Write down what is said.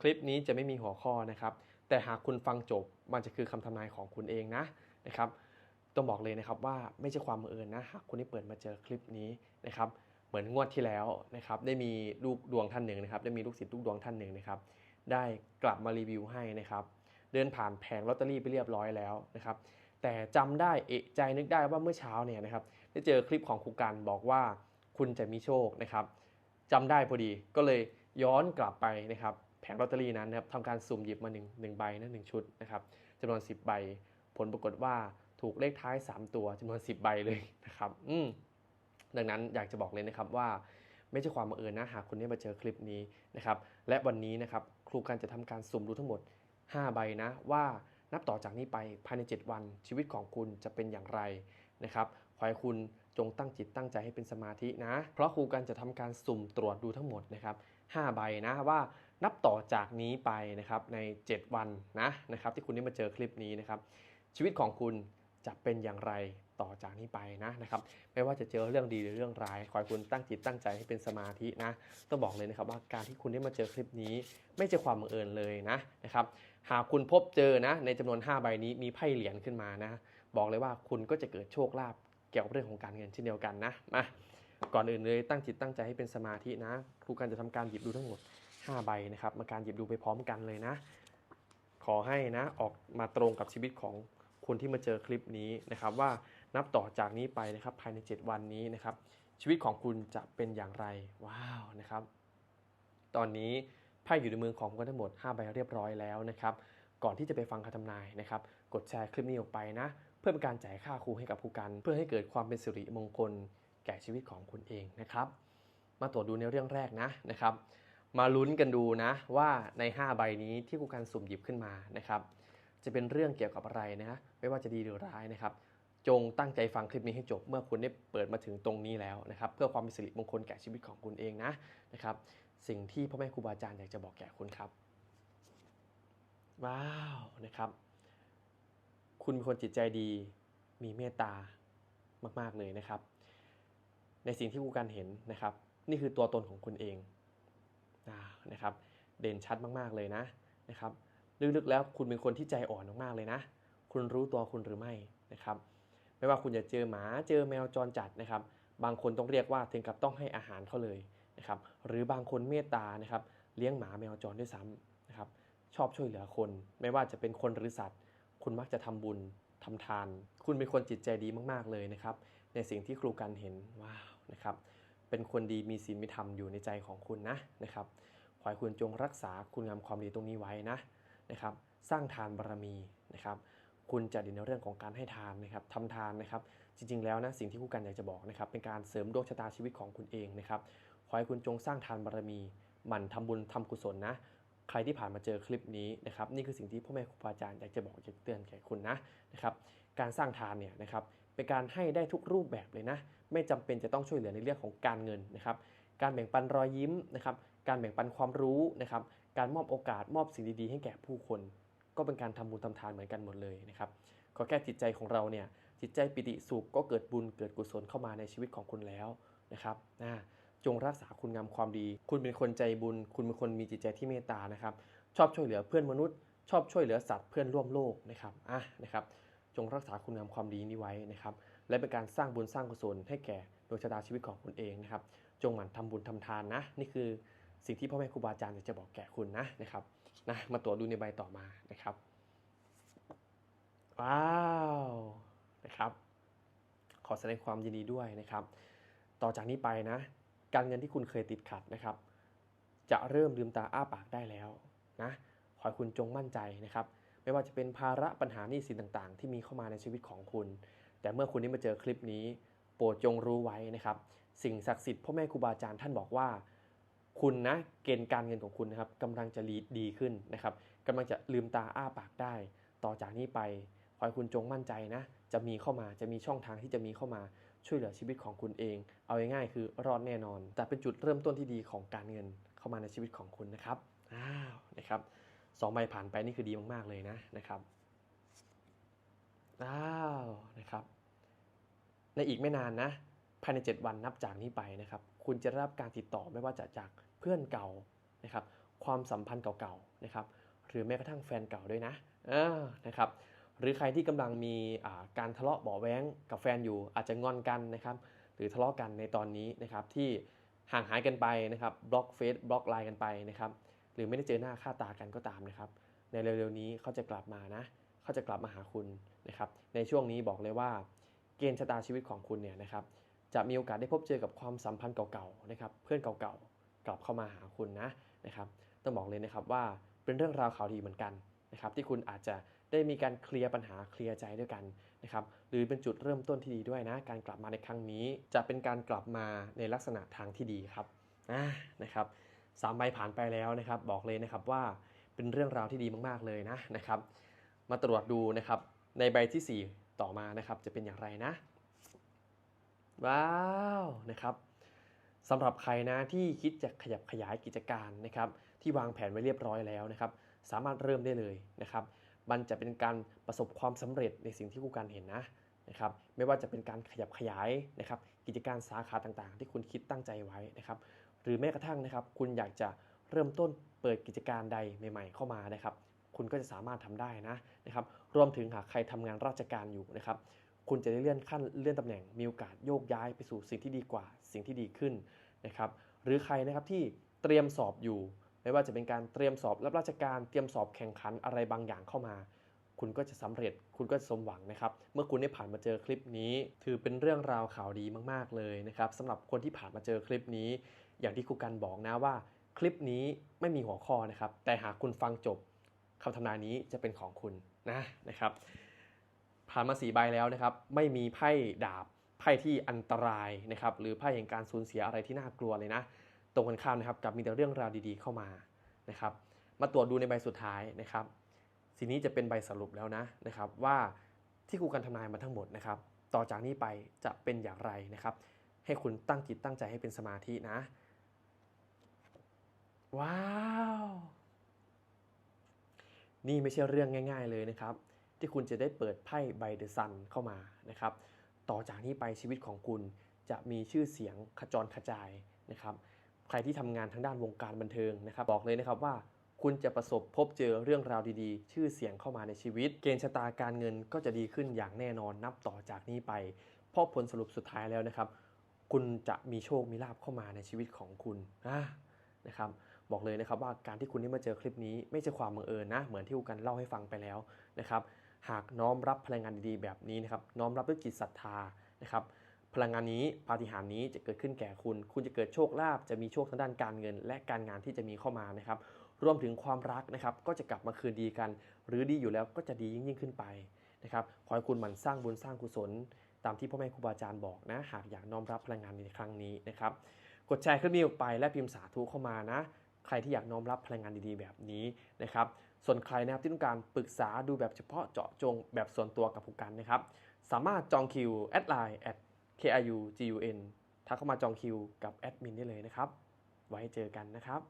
คลิปนี้จะไม่มีหัวข้อนะครับ แต่หากคุณฟังจบมันจะคือคำทำนายของคุณเองนะนะครับ ต้องบอกเลยนะครับว่าไม่ใช่ความบังเอิญนะหากคุณได้เปิดมาเจอคลิปนี้นะครับเหมือนงวดที่แล้วนะครับได้มีลูกดวงท่านหนึ่งนะครับได้มีลูกศิษย์ลูกดวงท่านหนึ่งนะครับได้กลับมารีวิวให้นะครับ เดินผ่านแผงลอตเตอรี่ไปเรียบร้อยแล้วนะครับ แต่จำได้เอะใจนึกได้ว่าเมื่อเช้าเนี่ยนะครับได้เจอคลิปของครูกันบอกว่าคุณจะมีโชคนะครับจำได้พอดีก็เลยย้อนกลับไปนะครับ แผงลอตเตอรี่นั้นนะครับทำการสุ่มหยิบมา1งใบนะหนึ่งชุดนะครับจำนวน 10 ใบ ผลปรากฏว่าถูกเลขท้าย 3 ตัวจำนวน 10 ใบเลยนะครับอืมดังนั้นอยากจะบอกเลยนะครับว่าไม่ใช่ความบังเอิญนะหากคุณได้มาเจอคลิปนี้นะครับและวันนี้นะครับครูกันจะทำการสุ่มดูทั้งหมด 5 ใบนะว่านับต่อจากนี้ไปภายใน 7 วันชีวิตของคุณจะเป็นอย่างไรนะครับขอให้คุณจงตั้งจิตตั้งใจให้เป็นสมาธินะ เพราะครูกันจะทำการสุ่มตรวจดูทั้งหมดนะครับ5ใบนะว่า นับต่อจากนี้ไปนะครับใน 7 วันนะนะครับที่คุณได้มาเจอคลิปนี้นะครับชีวิตของคุณจะเป็นอย่างไรต่อจากนี้ไปนะนะครับไม่ว่าจะเจอเรื่องดีหรือเรื่องร้ายขอให้คุณตั้งจิตตั้งใจให้เป็นสมาธินะต้องบอกเลยนะครับว่าการที่คุณได้มาเจอคลิปนี้ ไม่ใช่ความบังเอิญเลยนะนะครับหากคุณพบเจอนะในจำนวน 5 ใบนี้มีไพ่เหรียญขึ้นมานะ บอกเลยว่าคุณก็จะเกิดโชคลาภเกี่ยวกับเรื่องของการเงินเช่นเดียวกันนะมาก่อนอื่นเลยตั้งจิตตั้งใจให้เป็นสมาธินะครูการจะทำการหยิบดูทั้งหมด 5 ใบนะครับ มาการหยิบดูไปพร้อมกันเลยนะ ขอให้นะออกมาตรงกับชีวิตของคุณที่มาเจอคลิปนี้นะครับ ว่านับต่อจากนี้ไปนะครับภายใน 7 วันนี้นะครับ ชีวิตของคุณจะเป็นอย่างไรว้าวนะครับ ตอนนี้ไพ่อยู่ในมือของคุณทั้งหมด 5 ใบเรียบร้อยแล้วนะครับ ก่อนที่จะไปฟังคำทำนายนะครับ กดแชร์คลิปนี้ออกไปนะ เพื่อเป็นการจ่ายค่าครูให้กับผู้กัน เพื่อให้เกิดความเป็นสิริมงคลแก่ชีวิตของคุณเองนะครับ มาตรวจดูในเรื่องแรกนะนะครับ มาลุ้นกันดูนะว่าใน 5 ใบนี้ที่ครูกันสุ่มหยิบขึ้นมานะครับ จะเป็นเรื่องเกี่ยวกับอะไรนะ ไม่ว่าจะดีหรือร้ายนะครับ จงตั้งใจฟังคลิปนี้ให้จบเมื่อคุณได้เปิดมาถึงตรงนี้แล้วนะครับ เพื่อความเป็นสิริมงคลแก่ชีวิตของคุณเองนะนะครับ สิ่งที่พ่อแม่ครูบาอาจารย์อยากจะบอกแก่คุณครับ ว้าวนะครับ คุณเป็นคนจิตใจดี มีเมตตามากๆเลยนะครับ ในสิ่งที่ครูการเห็นนะครับ นี่คือตัวตนของคุณเอง นะครับเด่นชัดมากๆเลยนะนะครับลึกๆแล้วคุณเป็นคนที่ใจอ่อนมากๆเลยนะ คุณรู้ตัวคุณหรือไม่นะครับไม่ว่าคุณจะเจอหมาเจอแมวจรจัดนะครับ บางคนต้องเรียกว่าถึงกับต้องให้อาหารเขาเลยนะครับหรือบางคนเมตตานะครับเลี้ยงหมาแมวจรด้วยซ้ำนะครับชอบช่วยเหลือคน ไม่ว่าจะเป็นคนหรือสัตว์ คุณมักจะทำบุญทำทาน คุณเป็นคนจิตใจดีมากๆเลยนะครับในสิ่งที่ครูกันเห็นว้าวนะครับ เป็นคนดีมีศีลมีธรรมอยู่ในใจของคุณนะนะครับขอให้คุณจงรักษาคุณงามความดีตรงนี้ไว้นะนะครับ สร้างทานบารมีนะครับคุณจะดีในเรื่องของการให้ทานนะครับทำทานนะครับ จริง ๆ แล้วนะสิ่งที่ครูกันอยากจะบอกนะครับ เป็นการเสริมดวงชะตาชีวิตของคุณเองนะครับ ขอให้คุณจงสร้างทานบารมีหมั่นทำบุญทำกุศลนะ ใครที่ผ่านมาเจอคลิปนี้นะครับ นี่คือสิ่งที่พ่อแม่ครูอาจารย์อยากจะบอกอยากจะเตือนแก่คุณนะนะครับ การสร้างทานเนี่ยนะครับ เป็นการให้ได้ทุกรูปแบบเลยนะ ไม่จำเป็นจะต้องช่วยเหลือในเรื่องของการเงินนะครับ การแบ่งปันรอยยิ้มนะครับ การแบ่งปันความรู้นะครับ การมอบโอกาสมอบสิ่งดีๆ ให้แก่ผู้คน ก็เป็นการทำบุญทำทานเหมือนกันหมดเลยนะครับขอแค่จิตใจของเราเนี่ยจิตใจปิติสุขก็เกิดบุญเกิดกุศลเข้ามาในชีวิตของคุณแล้วนะครับนะจงรักษาคุณงามความดี คุณเป็นคนใจบุญ คุณเป็นคนมีจิตใจที่เมตตานะครับ ชอบช่วยเหลือเพื่อนมนุษย์ ชอบช่วยเหลือสัตว์เพื่อนร่วมโลกนะครับอะนะครับ จงรักษาคุณงามความดีนี้ไว้นะครับ และเป็นการสร้างบุญสร้างกุศลให้แก่ดวงชะตาชีวิตของคุณเองนะครับ จงหมั่นทำบุญทำทานนะ นี่คือสิ่งที่พ่อแม่ครูบาอาจารย์อยากจะบอกแก่คุณนะนะครับนะมาตรวจดูในใบต่อมานะครับ ว้าวนะครับ ขอแสดงความยินดีด้วยนะครับ ต่อจากนี้ไปนะ การเงินที่คุณเคยติดขัดนะครับ จะเริ่มลืมตาอ้าปากได้แล้วนะขอให้คุณจงมั่นใจนะครับ ไม่ว่าจะเป็นภาระปัญหาหนี้สินต่างๆ ที่มีเข้ามาในชีวิตของคุณ แต่เมื่อคุณได้มาเจอคลิปนี้ โปรดจงรู้ไว้นะครับ สิ่งศักดิ์สิทธิ์พ่อแม่ครูบาอาจารย์ท่านบอกว่า คุณนะเกณฑ์การเงินของคุณนะครับกำลังจะรีดดีขึ้นนะครับกำลังจะลืมตาอ้าปากได้ ต่อจากนี้ไปขอให้คุณจงมั่นใจนะ จะมีเข้ามาจะมีช่องทางที่จะมีเข้ามาช่วยเหลือชีวิตของคุณเอง เอาง่ายๆคือรอดแน่นอน แต่เป็นจุดเริ่มต้นที่ดีของการเงินเข้ามาในชีวิตของคุณนะครับอ้าวนะครับสองใบผ่านไปนี่คือดีมากๆเลยนะนะครับ อ้าวนะครับ ในอีกไม่นานนะภายใน 7 วันนับจากนี้ไปนะครับ คุณจะรับการติดต่อไม่ว่าจะจากเพื่อนเก่านะครับ ความสัมพันธ์เก่าๆนะครับ หรือแม้กระทั่งแฟนเก่าด้วยนะเออนะครับ หรือใครที่กำลังมีการทะเลาะเบาะแว้งกับแฟนอยู่อาจจะงอนกันนะครับ หรือทะเลาะกันในตอนนี้นะครับที่ห่างหายกันไปนะครับบล็อกเฟซบล็อกไลน์กันไปนะครับ หรือไม่ได้เจอหน้าค่าตากันก็ตามนะครับ ในเร็วๆนี้เขาจะกลับมานะเขาจะกลับมาหาคุณ นะครับในช่วงนี้บอกเลยว่า เกณฑ์ชะตาชีวิตของคุณเนี่ยนะครับจะมีโอกาสได้พบเจอกับความสัมพันธ์เก่าๆนะครับเพื่อนเก่าๆกลับเข้ามาหาคุณนะนะครับต้องบอกเลยนะครับว่าเป็นเรื่องราวข่าวดีเหมือนกันนะครับที่คุณอาจจะได้มีการเคลียร์ปัญหาเคลียร์ใจด้วยกันนะครับหรือเป็นจุดเริ่มต้นที่ดีด้วยนะการกลับมาในครั้งนี้ จะเป็นการกลับมาในลักษณะทางที่ดีครับนะครับสามใบผ่านไปแล้วนะครับ บอกเลยนะครับว่าเป็นเรื่องราวที่ดีมากๆเลยนะนะครับ มาตรวจดูนะครับ ในใบที่ 4 ต่อมานะครับจะเป็นอย่างไรนะ ว้าวนะครับสำหรับใครนะที่คิดจะขยับขยายกิจการนะครับที่วางแผนไว้เรียบร้อยแล้วนะครับ สามารถเริ่มได้เลยนะครับ มันจะเป็นการประสบความสำเร็จในสิ่งที่คู่การเห็นนะนะครับไม่ว่าจะเป็นการขยับขยายนะครับกิจการสาขาต่างๆ ที่คุณคิดตั้งใจไว้นะครับหรือแม้กระทั่งนะครับ คุณอยากจะเริ่มต้นเปิดกิจการใดใหม่ ๆ เข้ามานะครับ คุณก็จะสามารถทำได้นะนะครับรวมถึงหากใครทำงานราชการอยู่นะครับคุณจะได้เลื่อนขั้นเลื่อนตำแหน่งมีโอกาสโยกย้ายไปสู่สิ่งที่ดีกว่า สิ่งที่ดีขึ้นนะครับหรือใครนะครับที่เตรียมสอบอยู่ ไม่ว่าจะเป็นการเตรียมสอบรับราชการเตรียมสอบแข่งขันอะไรบางอย่างเข้ามา คุณก็จะสำเร็จคุณก็จะสมหวังนะครับ เมื่อคุณได้ผ่านมาเจอคลิปนี้ ถือเป็นเรื่องราวข่าวดีมากๆเลยนะครับสำหรับคนที่ผ่านมาเจอคลิปนี้ อย่างที่ครูกันบอกนะว่า คลิปนี้ไม่มีหัวข้อนะครับแต่หากคุณฟังจบ คำทำนายนี้จะเป็นของคุณนะนะครับ ผ่านมาสีใบแล้วนะครับ ไม่มีไพ่ดาบไพ่ที่อันตรายนะครับ หรือไพ่แห่งการสูญเสียอะไรที่น่ากลัวเลยนะ ตรงกันข้ามนะครับกับมีแต่เรื่องราวดีๆเข้ามานะครับ มาตรวจดูในใบสุดท้ายนะครับสีนี้จะเป็นใบสรุปแล้วนะนะครับว่าที่ครูกันทำนายมาทั้งหมดนะครับ ต่อจากนี้ไปจะเป็นอย่างไรนะครับ ให้คุณตั้งจิตตั้งใจให้เป็นสมาธินะ ว้า นี่ไม่ใช่เรื่องง่าย ๆเลยนะครับ ที่คุณจะได้เปิดไพ่ใบเดอะซันเข้ามานะครับ ต่อจากนี้ไปชีวิตของคุณจะมีชื่อเสียงขจรกระจายนะครับ ใครที่ทำงานทางด้านวงการบันเทิงนะครับ บอกเลยนะครับว่าคุณจะประสบพบเจอเรื่องราวดีๆ ชื่อเสียงเข้ามาในชีวิต เกณฑ์ชะตาการเงินก็จะดีขึ้นอย่างแน่นอนนับต่อจากนี้ไปพราะผลสรุปสุดท้ายแล้วนะครับ คุณจะมีโชคมีลาภเข้ามาในชีวิตของคุณนะครับ บอกเลยนะครับว่าการที่คุณได้มาเจอคลิปนี้ไม่ใช่ความบังเอิญนะ เหมือนที่ครูกันเล่าให้ฟังไปแล้วนะครับ หากน้อมรับพลังงานดีๆแบบนี้นะครับ น้อมรับด้วยจิตศรัทธานะครับ พลังงานนี้ปาฏิหาริย์นี้จะเกิดขึ้นแก่คุณ คุณจะเกิดโชคลาภ จะมีโชคทางด้านการเงิน และการงานที่จะมีเข้ามานะครับ รวมถึงความรักนะครับ ก็จะกลับมาคืนดีกัน หรือดีอยู่แล้วก็จะดียิ่งยิ่งขึ้นไปนะครับ ขอให้คุณหมั่นสร้างบุญสร้างกุศล ตามที่พ่อแม่ครูบาอาจารย์บอกนะ หากอยากน้อมรับพลังงานในครั้งนี้นะครับ กดแชร์คลิปนี้ออกไปและพิมพ์สาธุเข้ามานะ ใครที่อยากน้อมรับพลังงานดีๆ แบบนี้นะครับ ส่วนใครนะครับที่ต้องการปรึกษาดูแบบเฉพาะเจาะจงแบบส่วนตัวกับผู้กันนะครับ สามารถจองคิวแอดไลน์แอด kiugun ทักเข้ามาจองคิวกับแอดมินได้เลยนะครับ ไว้เจอกันนะครับ